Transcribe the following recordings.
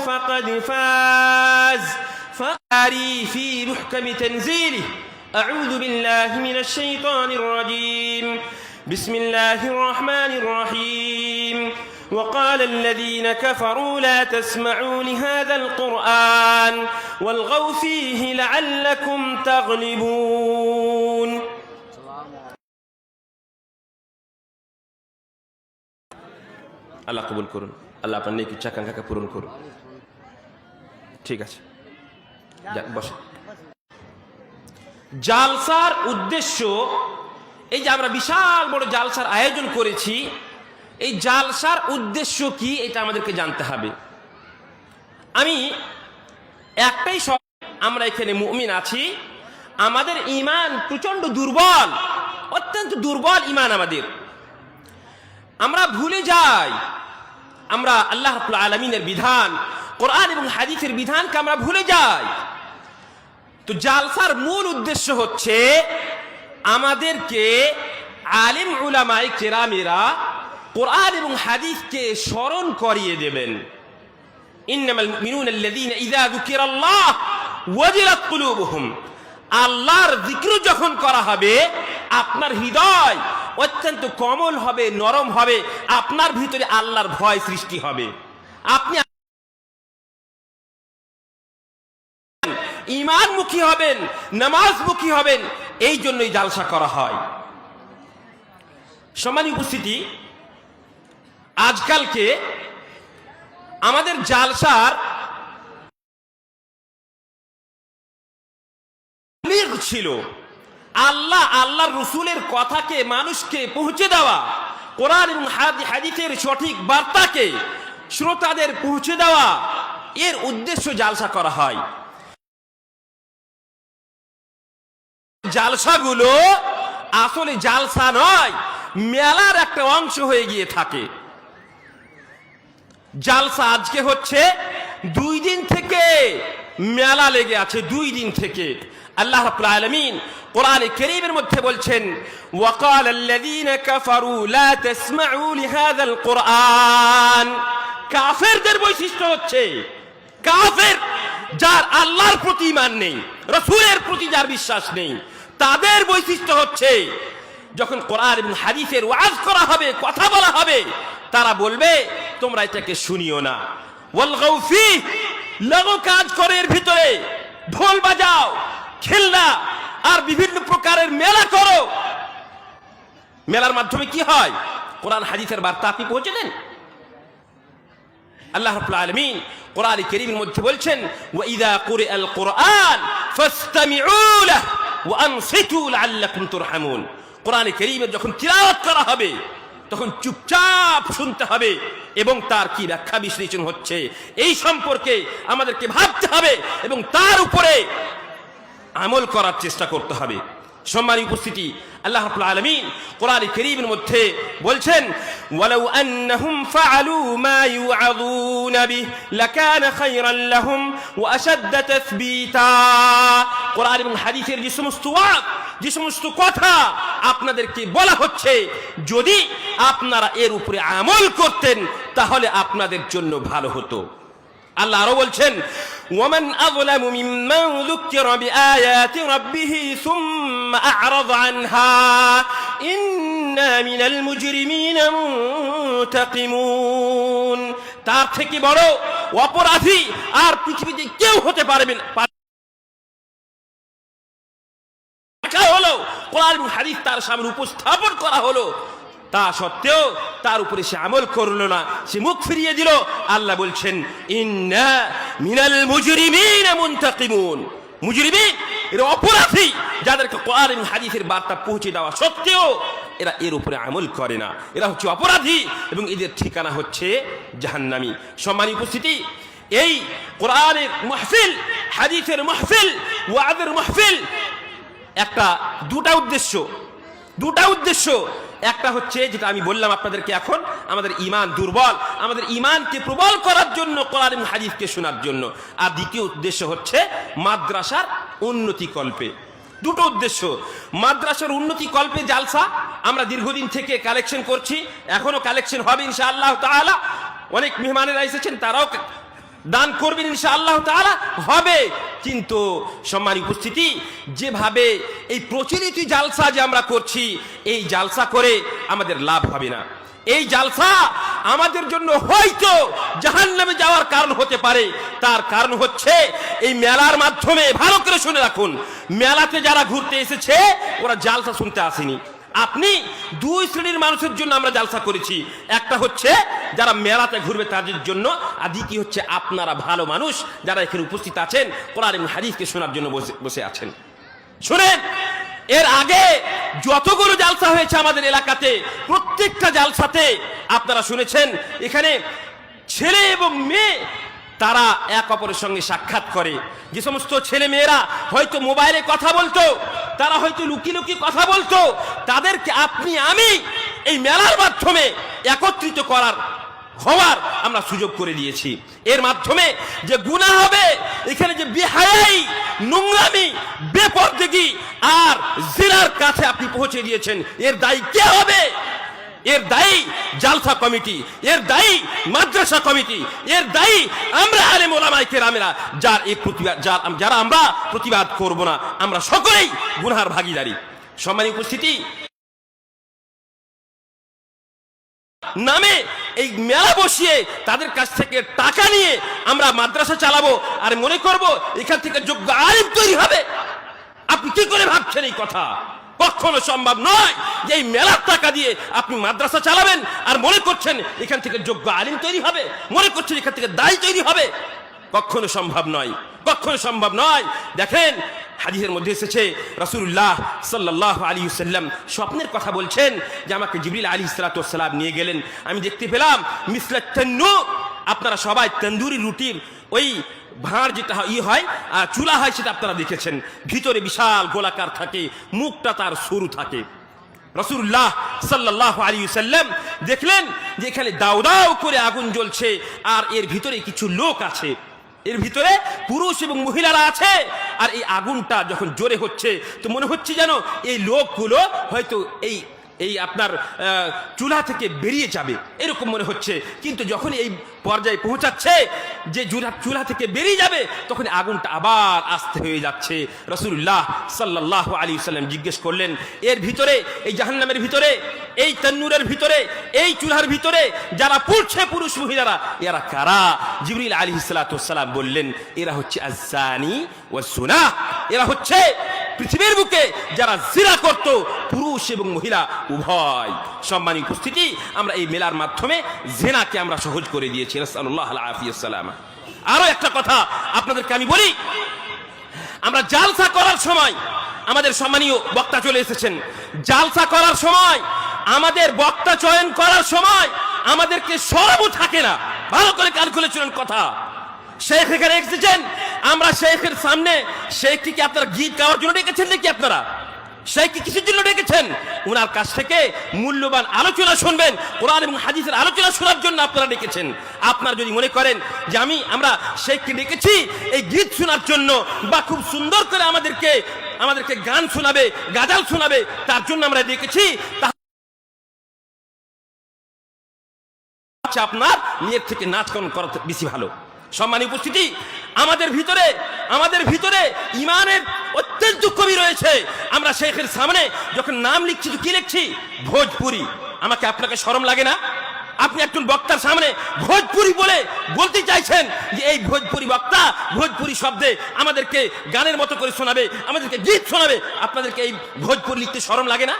فقد فاز. فقاري في محكم تنزيله. أعوذ بالله من الشيطان الرجيم. بسم الله الرحمن الرحيم. وقال الذين كفروا لا تسمعوا لهذا القرآن. والغوا فيه لعلكم تغلبون. الله قبول كرون. الله أبنى تشاكا كرون كرون. ঠিক আছে। বসে। জালসার উদ্দেশ্য, এই যে আমরা বিশাল বড় জালসার আয়োজন করেছি, এই জালসার উদ্দেশ্য কি এটা আমাদেরকে জানতে হবে। আমি একটাই সব আমরা এখানে মুমিন আছি। আমাদের ইমান প্রচণ্ড দুর্বল, অত্যন্ত দুর্বল ইমান আমাদের। আমরা ভুলে যাই, আমরা আল্লাহ আলমিনের বিধান কোরআন এবং হাদিসের বিধানকে আমরা ভুলে যাই। তো জালসার মূল উদ্দেশ্য হচ্ছে, আমাদেরকে আলিম উলামাই কেরামেরা কোরআন এবং হাদিসকে স্মরণ করিয়ে দেবেন। আল্লাহর যখন করা হবে, আপনার হৃদয় অত্যন্ত কোমল হবে, নরম হবে, আপনার ভিতরে আল্লাহর ভয় সৃষ্টি হবে। আপনি ইমানমুখী হবেন, নামাজমুখী হবেন, এই জন্যই জালসা করা হয়। সমান উপস্থিতি, আজকালকে আমাদের জালসার ছিল। আল্লাহ, আল্লাহর রসুলের কথাকে মানুষকে পৌঁছে দেওয়া, কোরআন এবং হাদি- হাদিসের সঠিক বার্তাকে শ্রোতাদের পৌঁছে দেওয়া, এর উদ্দেশ্য জালসা করা হয়। জালসাগুলো আসলে জালসা নয়, মেলার একটা অংশ হয়ে গিয়ে থাকে। জালসা আজকে হচ্ছে দুই দিন থেকে মেলা লেগে আছে, দুই দিন থেকে। আল্লাহ আলামিন কোরআনে কারীমের মধ্যে বলছেন কুরআন। কাফেরদের বৈশিষ্ট্য হচ্ছে, কাফের যার আল্লাহর প্রতি ঈমান নেই, রাসূলের প্রতি যার বিশ্বাস নেই, তাদের বৈশিষ্ট্য হচ্ছে, যখন কোরআন এবং হাদিসের ওয়াজ করা হবে, কথা বলা হবে, তারা বলবে, তোমরা এটাকে শুনিও না। ওয়ালগাউ ফি, লাগো কাজ করে এর ভিতরে, ঢোল বাজাও, খেলনা, আর বিভিন্ন প্রকারের মেলা করো। মেলার মাধ্যমে কি হয়? কোরআন, হাদিসের বার্তা আপনি পৌঁছে দেন? আল্লাহ রাব্বুল আলামিন কোরআন কারীমের মধ্যে বলছেন, ওয়া ইযা কুরিআল কুরআন ফাসতামিউ লাহ ওয়া আনসিতু লাআল্লাকুম তুরহামুন। কোরআন কারীমের যখন তিলাওয়াত করা হবে, তখন চুপচাপ শুনতে হবে এবং তার কি ব্যাখ্যা বিশ্লেষণ হচ্ছে, এই সম্পর্কে আমাদেরকে ভাবতে হবে এবং তার উপরে আমল করার চেষ্টা করতে হবে। সম্মানী উপস্থিতি, আল্লাহ রাব্বুল আলামিন কোরআন কারীমের মধ্যে বলছেন, ওয়ালাউ আন্নাহুম ফাআলু মা ইউআযুন বিহ লাকানা খায়রান লাহুম ওয়া আশাদ্দা তাসবীতা। কোরআন এবং হাদিসের যে সমস্ত ওয়াজ, যে সমস্ত কথা আপনাদেরকে বলা হচ্ছে, যদি আপনারা এর উপরে আমল করতেন, তাহলে আপনাদের জন্য ভালো হতো। আল্লাহ আরও বলছেন, ওয়ামান আযলামু মিম্মান যুকিরা বিআয়াতি রাব্বিহি সুম্মা আ'রাযা আনহা, ইন্না মিনাল মুজরিমিনা মুনতাকিমুন। তার থেকে বড় অপরাধী আর পৃথিবীতে কেউ হতে পারবে না। হলো, কোরআন হাদিস তার সামনে উপস্থাপন করা হলো। তা সত্ত্বেও তার উপরে সে আমল করল না। সে মুখ ফিরিয়ে দিল। আল্লাহ বলছেন, ইন্না মিনাল মুজরিমিন মুনতাকিমুন। মুজরিমিন, এরা অপরাধী, যাদেরকে কোরআন হাদিসের বার্তা পৌঁছে দেওয়া সত্ত্বেও এরা এর উপরে আমল করে না। এরা হচ্ছে অপরাধী এবং এদের ঠিকানা হচ্ছে জাহান্নামী। সম্মানী উপস্থিতি, এই কোরআনের মাহফিল, হাদিসের মাহফিল, ওয়াদের মাহফিল একটা দুটা উদ্দেশ্য। দুটা উদ্দেশ্য। একটা হচ্ছে, যেটা আমি বললাম আপনাদেরকে এখন, আমাদের ইমান দুর্বল, আমাদের ইমানকে প্রবল করার জন্য কোরআন হাদিসকে শোনার জন্য। আর দ্বিতীয় উদ্দেশ্য হচ্ছে, মাদ্রাসার উন্নতি কল্পে। দুটো উদ্দেশ্য, মাদ্রাসার উন্নতি কল্পে জালসা, আমরা দীর্ঘদিন থেকে কালেকশন করছি, এখনও কালেকশন হবে ইনশাআল্লাহ তাআলা। অনেক মেহমানেরা এসেছেন, তারাও দান করবেন ইনশা আল্লাহ তাআলা, হবে। কিন্তু সম্মান উপস্থিতি, যেভাবে এই প্রচলিত জালসা যে আমরা করছি, এই জালসা করে আমাদের লাভ হবে না। এই জালসা আমাদের জন্য হয়তো জাহান্নামে যাওয়ার কারণ হতে পারে। তার কারণ হচ্ছে এই মেলার মাধ্যমে, ভালো করে শুনে রাখুন, মেলাতে যারা ঘুরতে এসেছে, ওরা জালসা শুনতে আসেনি। আপনি দুই শ্রেণির মানুষের জন্য আমরা জালসা করেছি। একটা হচ্ছে যারা মেলাতে ঘুরবে তাদের জন্য, আর দ্বিতীয় হচ্ছে আপনারা ভালো মানুষ যারা এখানে উপস্থিত আছেন, কোরআন হাদিসকে শোনার জন্য বসে বসে আছেন। শুনেন, এর আগে যতগুলো জালসা হয়েছে আমাদের এলাকাতে, প্রত্যেকটা জালসাতে আপনারা শুনেছেন, এখানে ছেলে এবং মেয়ে, তারা এক অপরের সঙ্গে সাক্ষাৎ করে। যে সমস্ত ছেলে মেয়েরা হয়তো মোবাইলে কথা বলতো তারা হয়তো লুকি লুকি কথা বলতো, তাদেরকে আপনি, আমি এই মেলার মাধ্যমে একত্রিত করার, হওয়ার আমরা সুযোগ করে দিয়েছি। এর মাধ্যমে যে গুণা হবে, এখানে যে বেহায়াই, নোংরামি, বেপরদেগি আর জেলার কাছে আপনি পৌঁছে দিয়েছেন। এর দায়ী কে হবে? এর দায়ী জালসা কমিটি, এর দায়ী মাদ্রাসা কমিটি, এর দায়ী আমরা আলেম ওলামাই কেরামেরা, যার এই প্রতিবাদ যার যারা আমরা প্রতিবাদ করব না, আমরা সকলেই গুনহার ভাগিদারি। সম্মানী উপস্থিতি। নামে এই মেলা বসিয়ে তাদের কাছ থেকে টাকা নিয়ে আমরা মাদ্রাসা চালাবো, আর মনে করব এখান থেকে যোগ্য আলিম তৈরি হবে। আপনি কি করে ভাবছেন এই কথা? কখনো সম্ভব নয় যে এই মেলার টাকা দিয়ে আপনি মাদ্রাসা চালাবেন আর মনে করছেন এখান থেকে যোগ্য আলিম তৈরি হবে? মনে করছেন এখান থেকে দায়ী তৈরি হবে? কখনো সম্ভব নয়। কখনো সম্ভব নয়। দেখেন, হাদিসের মধ্যে এসেছে, রাসূলুল্লাহ সাল্লাহ আলী সাল্লাম স্বপ্নের কথা বলছেন যে আমাকে জিবরিল আলী সালাতাম নিয়ে গেলেন। আমি দেখতে পেলাম মিসলা তন্নু, আপনারা সবাই তন্দুরি রুটির ওই ভাঁড় যেটা ই হয় আর চুলা হয় সেটা আপনারা দেখেছেন। ভিতরে বিশাল গোলাকার থাকে, মুখটা তার সরু থাকে। রসুল্লাহ সাল্লাহ আলী সাল্লাম দেখলেন যে এখানে দাউ দাও করে আগুন জ্বলছে, আর এর ভিতরে কিছু লোক আছে। এর ভিতরে পুরুষ এবং মহিলারা আছে, আর এই আগুনটা যখন জোরে হচ্ছে, তো মনে হচ্ছে যেন এই লোকগুলো হয়তো এই এই আপনার চুলা থেকে বেরিয়ে যাবে। এরকম মনে হচ্ছে। কিন্তু যখন এই পর্যায়ে পৌঁছাচ্ছে, যে চুলা চুলা থেকে বেরিয়ে যাবে, তখন আগুনটা আবার আস্তে হয়ে যাচ্ছে। রসুল্লাহ সাল্লাহ আলী সাল্লাম জিজ্ঞেস করলেন, এর ভিতরে, এই জাহান্নামের ভিতরে, এই তন্নুরের ভিতরে, এই চুলার ভিতরে যারা পুড়ছে পুরুষ মহিলারা, এরা কারা? জিবরিল আলী সালাম বললেন, এরা হচ্ছে আজানি ও সুনা এরা হচ্ছে পৃথিবীর বুকে যারা জিরা করত, পুরুষ এবং মহিলা উভয়। সম্মানী উপস্থিতি, আমরা এই মেলার মাধ্যমে জেনাকে আমরা সহজ করে দিয়েছি। রাসূলুল্লাহ আলাইহিসসালাম আরও একটা কথা আপনাদেরকে আমি বলি, আমরা জালসা করার সময় আমাদের সম্মানীয় বক্তা চলে এসেছেন। জালসা করার সময়, আমাদের বক্তা চয়ন করার সময় আমাদেরকে সরবও থাকে না। ভালো করে কান খুলে চলেন কথা। শেখ এখানে এসেছেন আমরা শেখের সামনে শেখকে কি আপনারা গীত গাওয়ার জন্য ডেকেছেন নাকি আপনারা? শেখ কি কিসের জন্য ডেকেছেন? উনার কাছ থেকে মূল্যবান আলোচনা শুনবেন, কোরআন এবং হাদিসের আলোচনা শোনার জন্য আপনারা ডেকেছেন। আপনারা যদি মনে করেন যে আমি, আমরা শেখকে ডেকেছি, এই গীত শোনার জন্য বা খুব সুন্দর করে আমাদেরকে আমাদেরকে গান শোনাবে, গাজাল শোনাবে, তার জন্য আমরা ডেকেছি আপনার নিজের থেকে নাচ করা বেশি ভালো। সম্মানী উপস্থিতি আমাদের ভিতরে আমাদের ভিতরে ইমানের অত্যন্ত কবি রয়েছে। আমরা শেখের সামনে যখন নাম লিখছি, তো কি লিখছি? ভোজপুরি। আমাকে আপনাকে শরম লাগে না? আপনি একজন বক্তার সামনে ভোজপুরি বলে বলতে চাইছেন যে এই ভোজপুরি বক্তা, ভোজপুরি শব্দে আমাদেরকে গানের মতো করে শোনাবে, আমাদেরকে গীত শোনাবে। আপনাদেরকে এই ভোজপুরি লিখতে শরম লাগে না?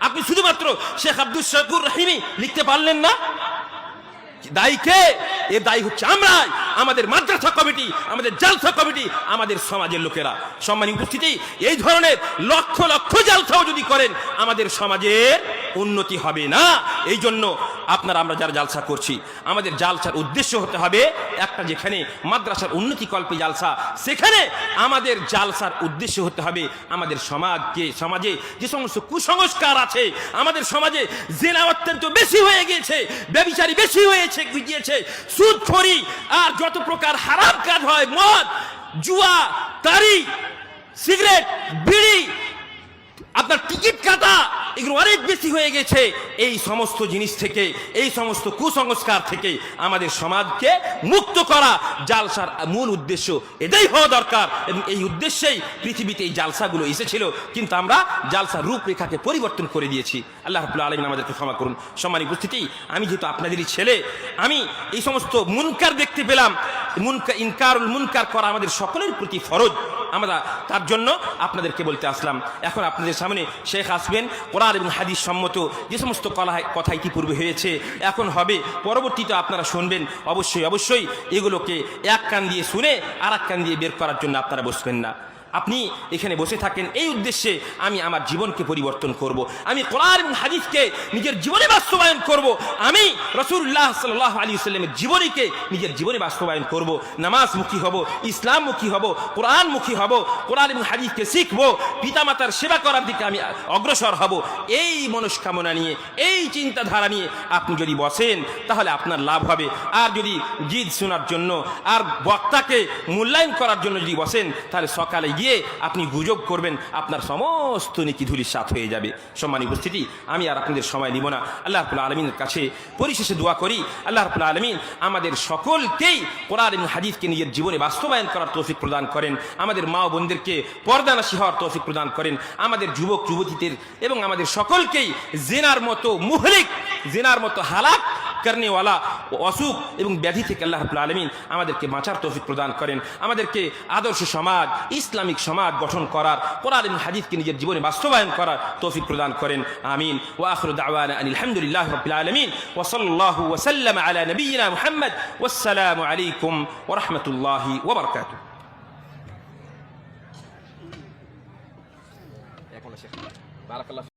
আপনি শুধুমাত্র শেখ আব্দুল শকুর রহিমি লিখতে পারলেন না? দায়ী কে এর দায়ী হচ্ছে আমরাই। আমাদের মাদ্রাসা কমিটি, আমাদের জালসা কমিটি, আমাদের সমাজের লোকেরা। সম্মানী উপস্থিতি, এই ধরনের লক্ষ লক্ষ জালসাও যদি করেন, আমাদের সমাজের উন্নতি হবে না। এই জন্য আপনারা আমরা যারা জালসা করছি, আমাদের জালসার উদ্দেশ্য হতে হবে একটা যেখানে মাদ্রাসার উন্নতি কল্পে জালসা, সেখানে আমাদের জালসার উদ্দেশ্য হতে হবে আমাদের সমাজকে, সমাজে যে সমস্ত কুসংস্কার আছে, আমাদের সমাজে জেনা অত্যন্ত বেশি হয়ে গিয়েছে, ব্যবিচারী বেশি হয়েছে, গিয়েছে, সুদখড়ি আর যত প্রকার হারাম কাজ হয়, মদ, জুয়া তারি সিগারেট, বিড়ি আপনার টিকিট কাটা এগুলো অনেক বেশি হয়ে গেছে। এই সমস্ত জিনিস থেকে, এই সমস্ত কুসংস্কার থেকে আমাদের সমাজকে মুক্ত করা জালসার মূল উদ্দেশ্য এটাই হওয়া দরকার। এবং এই উদ্দেশ্যেই পৃথিবীতে এই জালসাগুলো এসেছিল, কিন্তু আমরা জালসার রূপরেখাকে পরিবর্তন করে দিয়েছি। আল্লাহ রাবুল্লাহ আলমিন আমাদেরকে ক্ষমা করুন। সম্মানিত উপস্থিতি, আমি যেহেতু আপনাদেরই ছেলে, আমি এই সমস্ত মুনকার দেখতে পেলাম। মুনকা, ইনকারুল মুনকার করা আমাদের সকলের প্রতি ফরজ। আমরা তার জন্য আপনাদেরকে বলতে আসলাম। এখন আপনাদের সামনে শেখ আসবেন কোরআন এবং হাদিস সম্মত যে সমস্ত কলা কথা ইতিপূর্বে হয়েছে। এখন হবে, পরবর্তীতে আপনারা শুনবেন, অবশ্যই অবশ্যই এগুলোকে এক কান দিয়ে শুনে আর কান দিয়ে বের করার জন্য আপনারা বসবেন না। আপনি এখানে বসে থাকেন, এই উদ্দেশ্যে আমি আমার জীবনকে পরিবর্তন করব। আমি কোরআন এবং হাদিসকে নিজের জীবনে বাস্তবায়ন করব। আমি রসুল্লাহ সাল্লাহ আলী সাল্লামের জীবনীকে নিজের জীবনে বাস্তবায়ন করব। নামাজমুখী হব, ইসলামমুখী হব, কোরআনমুখী হব, কোরআন এবং হাদিসকে শিখব, পিতামাতার সেবা করার দিকে আমি অগ্রসর হব এই মনস্কামনা নিয়ে, এই চিন্তাধারা নিয়ে আপনি যদি বসেন, তাহলে আপনার লাভ হবে আর যদি জিদ শোনার জন্য, আর বক্তাকে মূল্যায়ন করার জন্য যদি বসেন, তাহলে সকালে গিয়ে আপনি গুজব করবেন, আপনার সমস্ত নীতি ধুলির সাথ হয়ে যাবে। সম্মানী উপস্থিতি, আমি আর আপনাদের সময় নিব না। আল্লাহ রাবুল্লাহ আলমিনের কাছে পরিশেষে দোয়া করি। আল্লাহ রাবুল্লাহ আলমিন আমাদের সকলকেই কোরআন এবং নিজের জীবনে বাস্তবায়ন করার তৌফিক প্রদান করেন। আমাদের মা বোনদেরকে পর্দানাশী হওয়ার তৌফিক প্রদান করেন। আমাদের যুবক, যুবতীদের এবং আমাদের সকলকেই জেনার মতো মুহলিক, জেনার মতো হালাক করনেওয়ালা অসুখ এবং ব্যাধি থেকে আল্লাহ রাবুল আলমিন আমাদেরকে বাঁচার তৌফিক প্রদান করেন। আমাদেরকে আদর্শ সমাজ, ইসলামিক সমাজ গঠন করার, কোরআন এবং হাদিসকে নিজের জীবনে বাস্তবায়ন করার তৌফিক প্রদান করেন। আমিন। ওয়া আখিরু দাওয়ানা আনিল হামদুলিল্লাহি রাব্বিল আলামিন। ওয়া সাল্লাম আলা নবিয়িনা মুহাম্মদ। ওয়াসসালামু আলাইকুম ওয়া রাহমাতুল্লাহি ওয়া বারাকাতুহু। বারাকাল্লাহ